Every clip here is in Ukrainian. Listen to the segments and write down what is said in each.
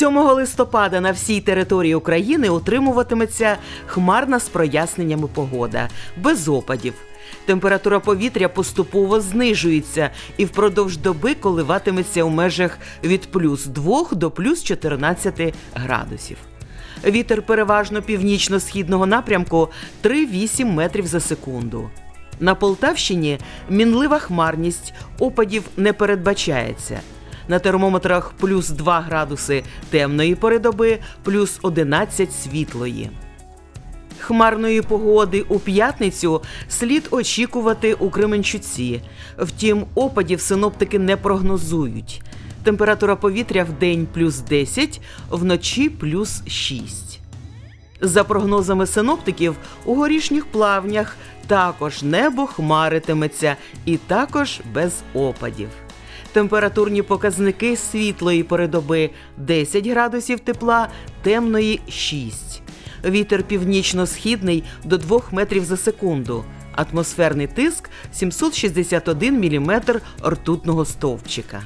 7 листопада на всій території України утримуватиметься хмарна з проясненнями погода, без опадів. Температура повітря поступово знижується і впродовж доби коливатиметься у межах від плюс 2 до плюс 14 градусів. Вітер переважно північно-східного напрямку 3-8 метрів за секунду. На Полтавщині мінлива хмарність, опадів не передбачається. На термометрах плюс 2 градуси темної пори доби, плюс 11 світлої. Хмарної погоди у п'ятницю слід очікувати у Кременчуці. Втім, опадів синоптики не прогнозують. Температура повітря в день плюс 10, вночі плюс 6. За прогнозами синоптиків, у горішніх плавнях також небо хмаритиметься і також без опадів. Температурні показники світлої передоби 10 градусів тепла, темної 6. Вітер північно-східний до 2 метрів за секунду. Атмосферний тиск 761 мм ртутного стовпчика.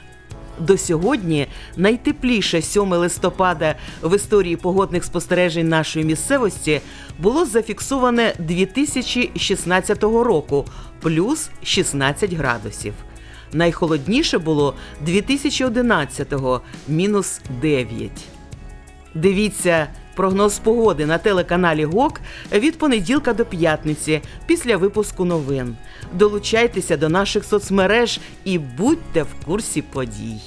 До сьогодні найтепліше 7 листопада в історії погодних спостережень нашої місцевості було зафіксоване 2016 року плюс 16 градусів. Найхолодніше було 2011-го мінус 9. Дивіться прогноз погоди на телеканалі ГОК від понеділка до п'ятниці після випуску новин. Долучайтеся до наших соцмереж і будьте в курсі подій.